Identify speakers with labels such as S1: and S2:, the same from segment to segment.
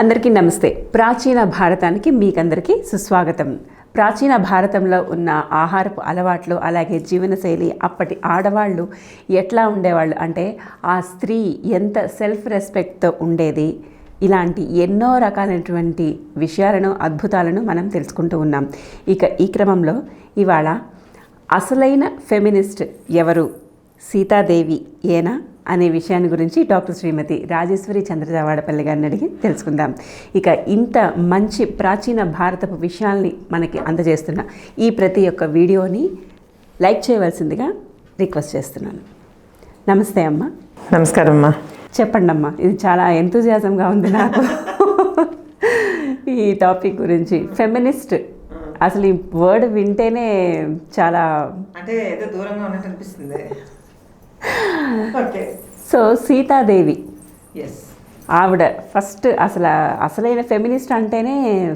S1: అందరికీ నమస్తే. ప్రాచీన భారతానికి మీకందరికీ సుస్వాగతం. ప్రాచీన భారతంలో ఉన్న ఆహారపు అలవాట్లు అలాగే జీవనశైలి అప్పటి ఆడవాళ్ళు ఎట్లా ఉండేవాళ్ళు అంటే ఆ స్త్రీ ఎంత సెల్ఫ్ రెస్పెక్ట్తో ఉండేది? ఇలాంటి ఎన్నో రకాలైనటువంటి విషయాలను అద్భుతాలను మనం తెలుసుకుంటూ ఉన్నాం. ఇక ఈ క్రమంలో ఇవాళ అసలైన ఫెమినిస్ట్ ఎవరు? సీతాదేవి ఏనా? అనే విషయాన్ని గురించి డాక్టర్ శ్రీమతి రాజేశ్వరి చంద్రజావాడపల్లి గారిని అడిగి తెలుసుకుందాం. ఇక ఇంత మంచి ప్రాచీన భారతపు విషయాల్ని మనకి అందజేస్తున్న ఈ ప్రతి ఒక్క వీడియోని లైక్ చేయవలసిందిగా రిక్వెస్ట్ చేస్తున్నాను. నమస్తే అమ్మ.
S2: నమస్కారం అమ్మా.
S1: చెప్పండి అమ్మా ఇది చాలా ఎంతూజియాజంగా ఉంది నాకు. ఈ టాపిక్ గురించి. ఫెమినిస్ట్ అసలు ఈ వర్డ్ వింటేనే చాలా
S2: అంటే ఏదో దూరంగా ఉన్నట్టు అనిపిస్తుంది.
S1: సో సీతాదేవి. ఆవిడ ఫస్ట్ అసలు అసలైన ఫెమినిస్ట్ అంటేనే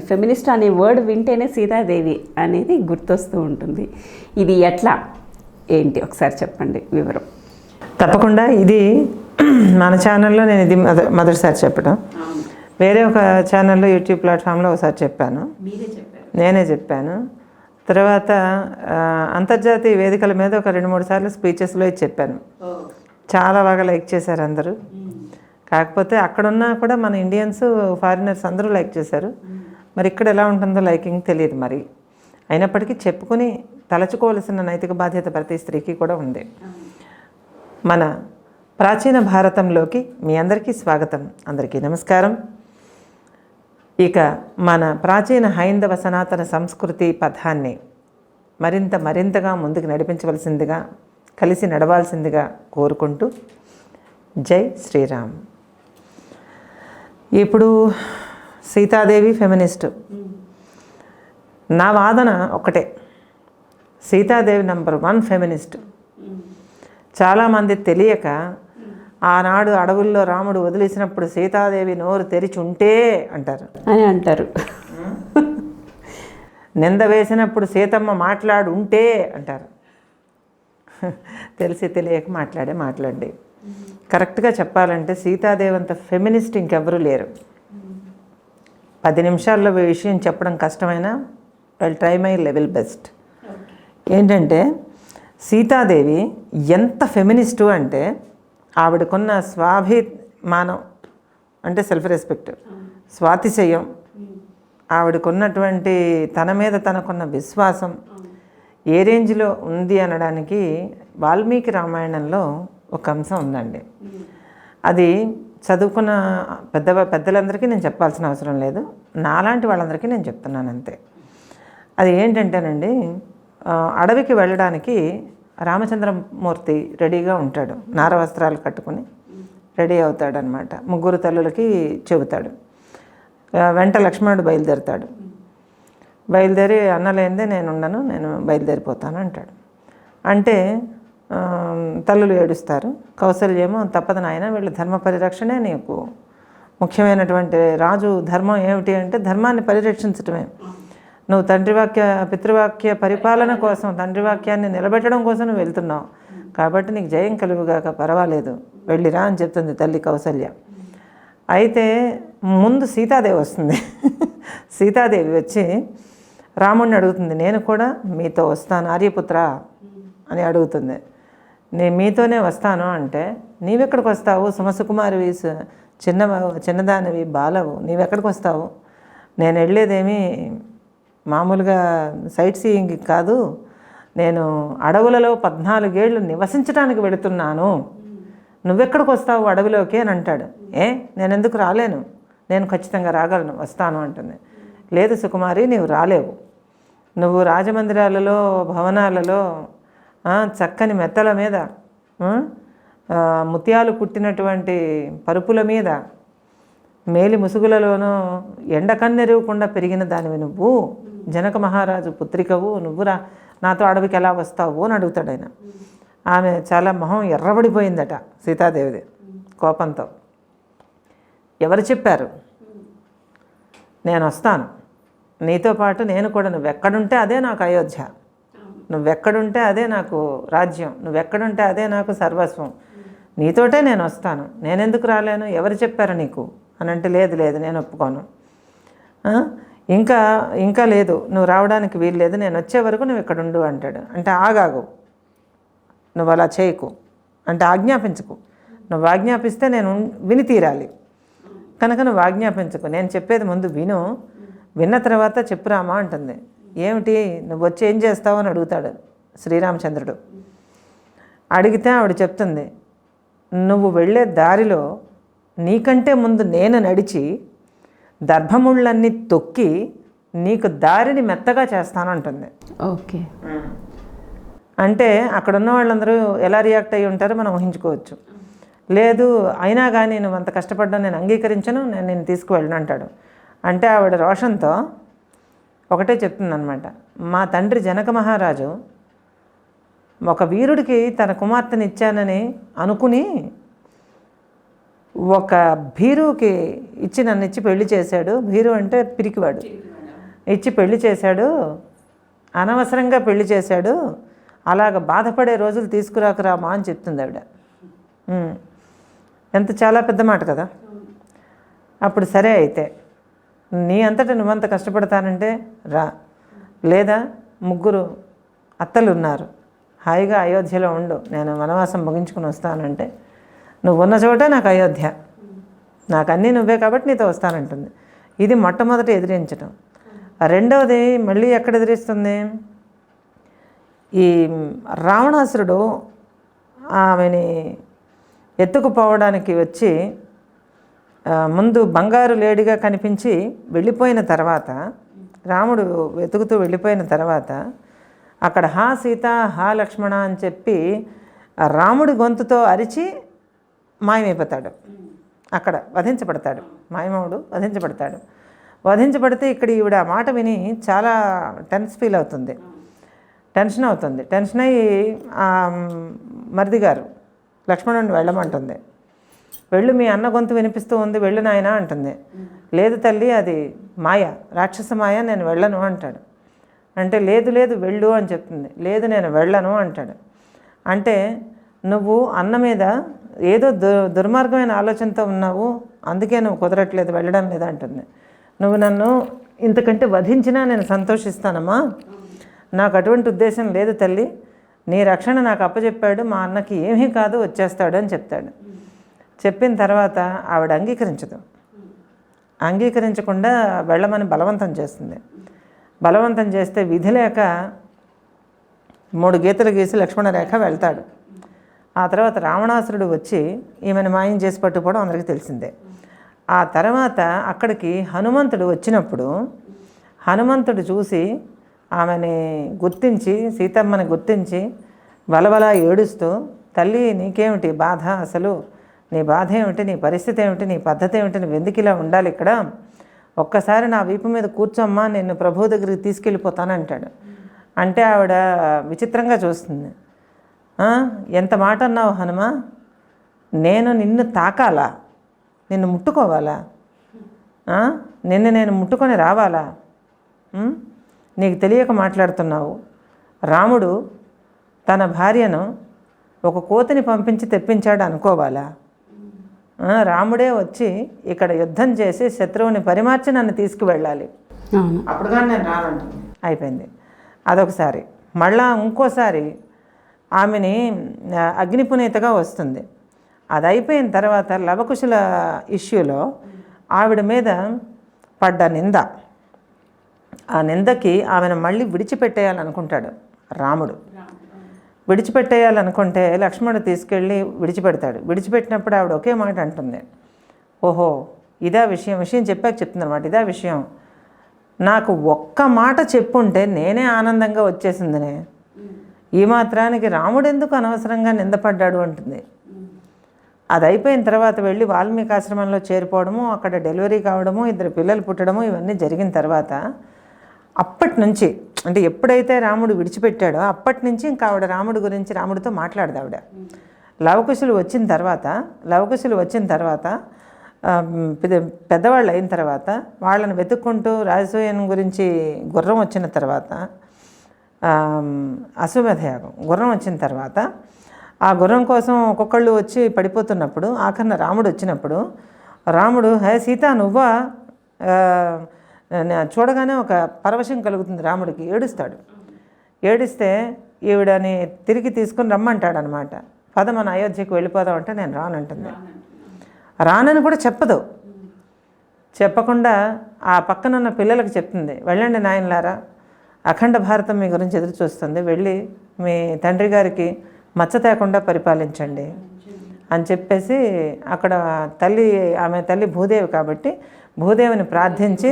S1: ఫెమినిస్ట్ అనే వర్డ్ వింటేనే సీతాదేవి అనేది గుర్తొస్తూ ఉంటుంది. ఇది ఎట్లా? ఏంటి? ఒకసారి చెప్పండి వివరం.
S2: తప్పకుండా ఇది మన ఛానల్లో నేను ఇది మొద మొదటిసారి చెప్పడం వేరే ఒక ఛానల్లో యూట్యూబ్ ప్లాట్ఫామ్లో ఒకసారి చెప్పాను.
S1: మీరే చెప్పారు.
S2: నేనే చెప్పాను. తర్వాత అంతర్జాతీయ వేదికల మీద ఒక రెండు మూడు సార్లు స్పీచెస్లో చెప్పాను. చాలా బాగా లైక్ చేశారు అందరూ. కాకపోతే అక్కడున్నా కూడా మన ఇండియన్స్ ఫారినర్స్ అందరూ లైక్ చేశారు. మరి ఇక్కడ ఎలా ఉంటుందో లైకింగ్ తెలియదు మరి. అయినప్పటికీ చెప్పుకొని తలచుకోవలసిన నైతిక బాధ్యత ప్రతి స్త్రీకి కూడా ఉంది. మన ప్రాచీన భారతంలోకి మీ అందరికీ స్వాగతం. అందరికీ నమస్కారం. ఇక మన ప్రాచీన హైందవ సనాతన సంస్కృతి పథాన్ని మరింత మరింతగా ముందుకు నడిపించవలసిందిగా కలిసి నడవాల్సిందిగా కోరుకుంటూ జై శ్రీరామ్. ఇప్పుడు సీతాదేవి ఫెమినిస్ట్ నా వాదన ఒకటే. సీతాదేవి నంబర్ వన్ ఫెమినిస్ట్ చాలామంది తెలియక ఆనాడు అడవుల్లో రాముడు వదిలేసినప్పుడు సీతాదేవి నోరు తెరిచి ఉంటే అంటారు.
S1: అని అంటారు.
S2: నింద వేసినప్పుడు సీతమ్మ మాట్లాడు ఉంటే అంటారు. తెలిసి తెలియక మాట్లాడే మాట్లాడి. కరెక్ట్గా చెప్పాలంటే సీతాదేవి అంత ఫెమినిస్ట్ ఇంకెవరూ లేరు. పది నిమిషాల్లో విషయం చెప్పడం కష్టమైనా I try my level best ఏంటంటే సీతాదేవి ఎంత ఫెమినిస్టు అంటే ఆవిడకున్న స్వాభిమానం అంటే సెల్ఫ్ రెస్పెక్ట్ స్వాతిశయం. ఆవిడకున్నటువంటి తన మీద తనకున్న విశ్వాసం. ఏ రేంజ్లో ఉంది అనడానికి వాల్మీకి రామాయణంలో ఒక అంశం ఉందండి. అది చదువుకున్న పెద్ద పెద్దలందరికీ నేను చెప్పాల్సిన అవసరం లేదు. నాలాంటి వాళ్ళందరికీ నేను చెప్తున్నాను అంతే. అది ఏంటంటేనండి అడవికి వెళ్ళడానికి రామచంద్రమూర్తి రెడీగా ఉంటాడు. నార వస్త్రాలు కట్టుకుని రెడీ అవుతాడనమాట ముగ్గురు తల్లులకి చెబుతాడు. వెంట లక్ష్మణుడు బయలుదేరుతాడు. బయలుదేరి అన్నలేందే నేను ఉండను నేను బయలుదేరిపోతాను అంటాడు. అంటే తల్లులు ఏడుస్తారు. కౌసల్యేమో తప్పదు నాయన వీళ్ళు ధర్మ పరిరక్షణే నీకు. ముఖ్యమైనటువంటి రాజు ధర్మం ఏమిటి అంటే ధర్మాన్ని పరిరక్షించటమే. నువ్వు తండ్రి వాక్య పితృవాక్య పరిపాలన కోసం తండ్రి వాక్యాన్ని నిలబెట్టడం కోసం నువ్వు వెళ్తున్నావు. కాబట్టి నీకు జయం కలుగుగాక పర్వాలేదు. వెళ్ళిరా అని చెప్తుంది తల్లి కౌసల్య. అయితే ముందు సీతాదేవి వస్తుంది. సీతాదేవి వచ్చి రాముడిని అడుగుతుంది నేను కూడా మీతో వస్తాను ఆర్యపుత్ర అని అడుగుతుంది. నేను మీతోనే వస్తాను అంటే నీవెక్కడికి వస్తావు? సుమసుకుమారివి చిన్న చిన్నదానివి బాలవు నీవెక్కడికి వస్తావు? నేను వెళ్ళేదేమి మామూలుగా సైట్ సీయింగ్ కాదు నేను అడవులలో పద్నాలుగేళ్ళు నివసించడానికి వెళుతున్నాను. నువ్వెక్కడికి వస్తావు అడవిలోకి అని అంటాడు. ఏ నేను ఎందుకు రాలేను? నేను ఖచ్చితంగా రాగలను వస్తాను అంటుంది. లేదు సుకుమారి నీవు రాలేవు. నువ్వు రాజమందిరాలలో భవనాలలో చక్కని మెత్తల మీద ముత్యాలు కుట్టినటువంటి పరుపుల మీద మేలి ముసుగులలోనూ ఎండ కన్నెరవకుండా పెరిగిన దానివి నువ్వు. జనక మహారాజు పుత్రికవు నువ్వు రా నాతో అడవికి ఎలా వస్తావు? అని అడుగుతాడు ఆయన. ఆమె చాలా మొహం ఎర్రబడిపోయిందట సీతాదేవిది కోపంతో. ఎవరు చెప్పారు? నేను వస్తాను. నీతో పాటు నేను కూడా నువ్వెక్కడుంటే అదే నాకు అయోధ్య. నువ్వెక్కడుంటే అదే నాకు రాజ్యం. నువ్వెక్కడుంటే అదే నాకు సర్వస్వం. నీతోటే నేను వస్తాను. నేనెందుకు రాలేను? ఎవరు చెప్పారు నీకు? అని అంటే లేదు లేదు నేను ఒప్పుకోను. ఇంకా ఇంకా లేదు నువ్వు రావడానికి వీలు లేదు నేను వచ్చే వరకు నువ్వు ఇక్కడ ఉండు అంటాడు. అంటే ఆగాగు. నువ్వు అలా చేయకు. అంటే ఆజ్ఞాపించకు. నువ్వు ఆజ్ఞాపిస్తే నేను విని తీరాలి. కనుక నువ్వు ఆజ్ఞాపించకు. నేను చెప్పేది ముందు విను. విన్న తర్వాత చెప్పురామా అంటుంది. ఏమిటి? నువ్వు వచ్చి ఏం చేస్తావు అని అడుగుతాడు శ్రీరామచంద్రుడు. అడిగితే ఆవిడ చెప్తుంది నువ్వు వెళ్ళే దారిలో నీకంటే ముందు నేను నడిచి దర్భముళ్ళన్నీ తొక్కి నీకు దారిని మెత్తగా చేస్తానంటుంది.
S1: ఓకే.
S2: అంటే అక్కడ ఉన్న వాళ్ళందరూ ఎలా రియాక్ట్ అయ్యి ఉంటారో మనం ఊహించుకోవచ్చు. లేదు అయినా కానీ నువ్వు అంత కష్టపడ్డా నేను అంగీకరించను నేను నేను తీసుకువెళ్ళను అంటాడు. అంటే ఆవిడ రోషంతో ఒకటే చెప్తుందనమాట మా తండ్రి జనక మహారాజు ఒక వీరుడికి తన కుమార్తెని ఇచ్చానని అనుకుని ఒక భీరుకి ఇచ్చి నన్ను ఇచ్చి పెళ్ళి చేశాడు. భీరు అంటే పిరికివాడు. ఇచ్చి పెళ్ళి చేశాడు. అనవసరంగా పెళ్ళి చేశాడు. అలాగ బాధపడే రోజులు తీసుకురాకరామా అని చెప్తుంది ఆవిడ. ఎంత చాలా పెద్ద మాట కదా. అప్పుడు సరే అయితే నీ అంతటా నువ్వంత కష్టపడతానంటే రా. లేదా ముగ్గురు అత్తలు ఉన్నారు హాయిగా అయోధ్యలో ఉండు. నేను వనవాసం ముగించుకుని వస్తానంటే. నువ్వు ఉన్న చోటే నాకు అయోధ్య. నాకు అన్నీ నువ్వే కాబట్టి నీతో వస్తానంటుంది. ఇది మొట్టమొదటి ఎదిరించడం రెండవది మళ్ళీ ఎక్కడ ఎదిరిస్తుంది? ఈ రావణాసురుడు ఆమెని ఎత్తుకుపోవడానికి వచ్చి ముందు బంగారు లేడిగా కనిపించి వెళ్ళిపోయిన తర్వాత రాముడు వెతుకుతూ వెళ్ళిపోయిన తర్వాత అక్కడ హా సీత హా లక్ష్మణ అని చెప్పి రాముడి గొంతుతో అరిచి మాయమైపోతాడు. అక్కడ వధించబడతాడు. మాయమవుడు వధించబడతాడు. వధించబడితే ఇక్కడ ఈవిడ ఆ మాట విని చాలా టెన్స్ ఫీల్ అవుతుంది. టెన్షన్ అవుతుంది. టెన్షన్ అయ్యి మరిది గారు లక్ష్మణుడిని వెళ్ళమంటుంది. వెళ్ళు మీ అన్న గొంతు వినిపిస్తూ ఉంది వెళ్ళు నాయన అంటుంది. లేదు తల్లి అది మాయ రాక్షస మాయ నేను వెళ్ళను అంటాడు. అంటే లేదు లేదు వెళ్ళు అని చెప్తుంది. లేదు నేను వెళ్ళను అంటాడు. అంటే నువ్వు అన్న మీద ఏదో దు దుర్మార్గమైన ఆలోచనతో ఉన్నావు అందుకే నువ్వు కుదరట్లేదు వెళ్ళడం లేదు అంటుంది నువ్వు నన్ను ఇంతకంటే వధించినా నేను సంతోషిస్తానమ్మా. నాకు అటువంటి ఉద్దేశం లేదు తల్లి. నీ రక్షణ నాకు అప్పచెప్పాడు మా అన్నకి ఏమీ కాదు వచ్చేస్తాడు అని చెప్తాడు. చెప్పిన తర్వాత ఆవిడ అంగీకరించదు. అంగీకరించకుండా వెళ్ళమని బలవంతం చేస్తుంది. బలవంతం చేస్తే విధి లేక మూడు గీతలు గీసి లక్ష్మణ రేఖ వెళ్తాడు. ఆ తర్వాత రావణాసురుడు వచ్చి ఈమెను మాయం చేసి పట్టుకోవడం అందరికీ తెలిసిందే. ఆ తర్వాత అక్కడికి హనుమంతుడు వచ్చినప్పుడు హనుమంతుడు చూసి ఆమెని గుర్తించి సీతమ్మని గుర్తించి బలబల ఏడుస్తూ తల్లి నీకేమిటి బాధ అసలు? నీ బాధ ఏమిటి? నీ పరిస్థితి ఏమిటి? నీ పద్ధతి ఏమిటి? నువ్వు ఎందుకు ఇలా ఉండాలి ఇక్కడ? ఒక్కసారి నా వీపు మీద కూర్చోమ్మా నేను ప్రభు దగ్గరికి తీసుకెళ్ళిపోతాను అంటాడు. అంటే ఆవిడ విచిత్రంగా చూస్తుంది. ఎంత మాట అన్నావు హనుమ? నేను నిన్ను తాకాలా? నిన్ను ముట్టుకోవాలా? ఆ? నిన్ను నేను ముట్టుకొని రావాలా? నీకు తెలియక మాట్లాడుతున్నావు. రాముడు తన భార్యను ఒక కోతిని పంపించి తెప్పించాడు అనుకోవాలా? ఆ, రాముడే వచ్చి ఇక్కడ యుద్ధం చేసి శత్రువుని పరిమార్చి నన్ను తీసుకువెళ్ళాలి.
S1: అవును.
S2: అప్పుడు కానీ నేను రానంటుంది. అయిపోయింది. అదొకసారి. మళ్ళా ఇంకోసారి ఆమెని ఆ, అగ్నిపునీతగా వస్తుంది. అది అయిపోయిన తర్వాత లవకుశుల ఇష్యూలో ఆవిడ మీద పడ్డ నింద. ఆ నిందకి ఆమెను మళ్ళీ విడిచిపెట్టేయాలనుకుంటాడు రాముడు. విడిచిపెట్టేయాలనుకుంటే లక్ష్మణుడు తీసుకెళ్ళి విడిచిపెడతాడు. విడిచిపెట్టినప్పుడు ఆవిడ ఒకే మాట అంటుంది. ఓహో ఇదా విషయం విషయం చెప్పాక చెప్తుంది అనమాట ఇదా విషయం. నాకు ఒక్క మాట చెప్పుంటే నేనే ఆనందంగా వచ్చేసిందినే. ఈ మాత్రానికి రాముడు ఎందుకు అనవసరంగా నిందపడ్డాడు అంటుంది. అది అయిపోయిన తర్వాత వెళ్ళి వాల్మీకి ఆశ్రమంలో చేరిపోవడము అక్కడ డెలివరీ కావడము ఇద్దరు పిల్లలు పుట్టడము ఇవన్నీ జరిగిన తర్వాత అప్పటి నుంచి అంటే ఎప్పుడైతే రాముడు విడిచిపెట్టాడో అప్పటి నుంచి ఇంకా ఆవిడ రాముడి గురించి రాముడితో మాట్లాడదు ఆవిడ. లవకుశులు వచ్చిన తర్వాత లవకుశులు వచ్చిన తర్వాత పెద్ద- పెద్దవాళ్ళు అయిన తర్వాత వాళ్ళని వెతుక్కుంటూ రాజసూయన్ గురించి గుర్రం వచ్చిన తర్వాత అశ్వమేధయాగం గుర్రం వచ్చిన తర్వాత ఆ గుర్రం కోసం ఒక్కొక్కళ్ళు వచ్చి పడిపోతున్నప్పుడు ఆఖరిన రాముడు వచ్చినప్పుడు రాముడు హే సీత నువ్వా? నా- చూడగానే ఒక పరవశం కలుగుతుంది రాముడికి. ఏడుస్తాడు. ఏడిస్తే ఈవిడని తిరిగి తీసుకుని రమ్మంటాడు అనమాట పద మన అయోధ్యకు వెళ్ళిపోదాం అంటే నేను రానంటుంది. రానని కూడా చెప్పదు. చెప్పకుండా ఆ పక్కన ఉన్న పిల్లలకు చెప్తుంది వెళ్ళండి నాయనలారా అఖండ భారతం మీ గురించి ఎదురు చూస్తుంది. వెళ్ళి మీ తండ్రి గారికి మచ్చ తేకుండా పరిపాలించండి అని చెప్పేసి అక్కడ తల్లి ఆమె తల్లి భూదేవి కాబట్టి భూదేవిని ప్రార్థించి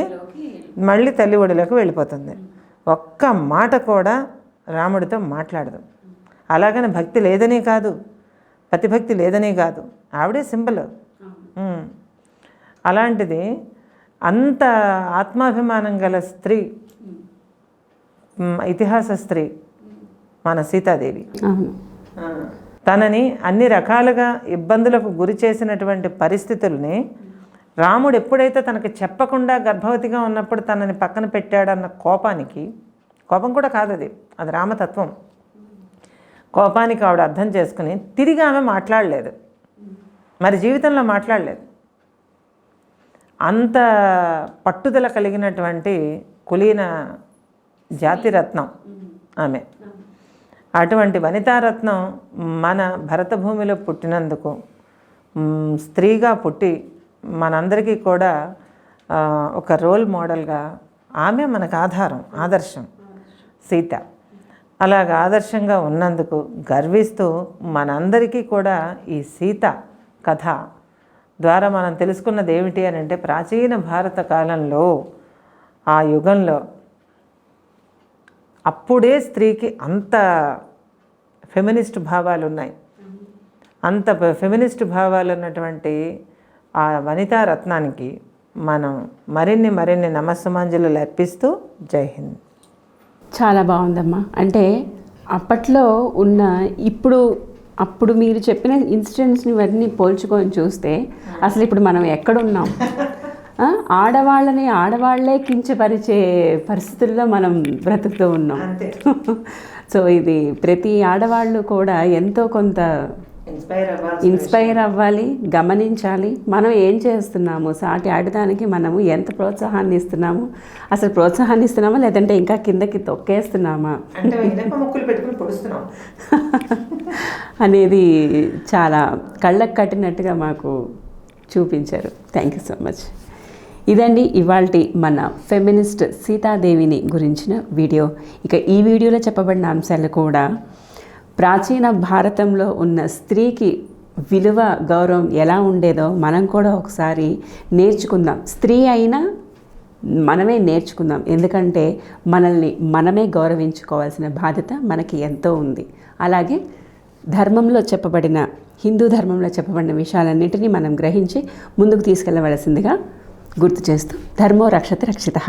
S2: మళ్ళీ తల్లి ఒడిలోకి వెళ్ళిపోతుంది. ఒక్క మాట కూడా రాముడితో మాట్లాడదు. అలాగని భక్తి లేదని కాదు. పతిభక్తి లేదని కాదు. ఆవిడే సింబల్. అలాంటిది అంత ఆత్మాభిమానం గల స్త్రీ ఇతిహాస స్త్రీ మన సీతాదేవి. తనని అన్ని రకాలుగా ఇబ్బందులకు గురి చేసినటువంటి పరిస్థితుల్ని రాముడు ఎప్పుడైతే తనకి చెప్పకుండా గర్భవతిగా ఉన్నప్పుడు తనని పక్కన పెట్టాడన్న కోపానికి కోపం కూడా కాదు అది. అది రామతత్వం. కోపానికి ఆవిడ అర్థం చేసుకుని తిరిగి ఆమె మాట్లాడలేదు. మరి జీవితంలో మాట్లాడలేదు. అంత పట్టుదల కలిగినటువంటి కులీన జాతిరత్నం. ఆమె. అటువంటి వనితారత్నం మన భరత భూమిలో పుట్టినందుకు స్త్రీగా పుట్టి మనందరికీ కూడా ఒక రోల్ మోడల్గా ఆమె మనకు ఆధారం ఆదర్శం. సీత. అలాగ ఆదర్శంగా ఉన్నందుకు గర్విస్తూ మనందరికీ కూడా ఈ సీత కథ ద్వారా మనం తెలుసుకున్నది ఏమిటి అని అంటే ప్రాచీన భారత కాలంలో ఆ యుగంలో అప్పుడే స్త్రీకి అంత ఫెమినిస్ట్ భావాలు ఉన్నాయి అంత ఫెమినిస్ట్ భావాలు ఉన్నటువంటి ఆ వనితా రత్నానికి మనం మరిన్ని మరిన్ని నమస్సుమాంజలు అర్పిస్తూ జై హింద్.
S1: చాలా బాగుందమ్మా. అంటే అప్పట్లో ఉన్న ఇప్పుడు అప్పుడు మీరు చెప్పిన ఇన్సిడెంట్స్ని ఇవన్నీ పోల్చుకొని చూస్తే అసలు ఇప్పుడు మనం ఎక్కడున్నాం? ఆడవాళ్ళని ఆడవాళ్ళే కించపరిచే పరిస్థితుల్లో మనం బ్రతుకుతూ ఉన్నాం. సో ఇది ప్రతి ఆడవాళ్ళు కూడా ఎంతో కొంత
S2: ఇన్స్పైర్ అవ్వాలి
S1: ఇన్స్పైర్ అవ్వాలి గమనించాలి. మనం ఏం చేస్తున్నాము సాటి ఆడదానికి మనము ఎంత ప్రోత్సాహాన్ని ఇస్తున్నాము అసలు ప్రోత్సాహాన్ని ఇస్తున్నామా లేదంటే ఇంకా కిందకి తొక్కేస్తున్నామా? అనేది చాలా కళ్ళకు కట్టినట్టుగా మాకు చూపించారు. థ్యాంక్ యూ సో మచ్ ఇదండి ఇవాల్టి మన ఫెమినిస్ట్ సీతాదేవిని గురించిన వీడియో. ఇక ఈ వీడియోలో చెప్పబడిన అంశాలు కూడా ప్రాచీన భారతంలో ఉన్న స్త్రీకి విలువ గౌరవం ఎలా ఉండేదో మనం కూడా ఒకసారి నేర్చుకుందాం. స్త్రీ అయినా మనమే నేర్చుకుందాం. ఎందుకంటే మనల్ని మనమే గౌరవించుకోవాల్సిన బాధ్యత మనకి ఎంతో ఉంది. అలాగే ధర్మంలో చెప్పబడిన హిందూ ధర్మంలో చెప్పబడిన విషయాలన్నింటినీ మనం గ్రహించి ముందుకు తీసుకెళ్ళవలసిందిగా గుర్తు చేస్తూ ధర్మో రక్షత రక్షిత.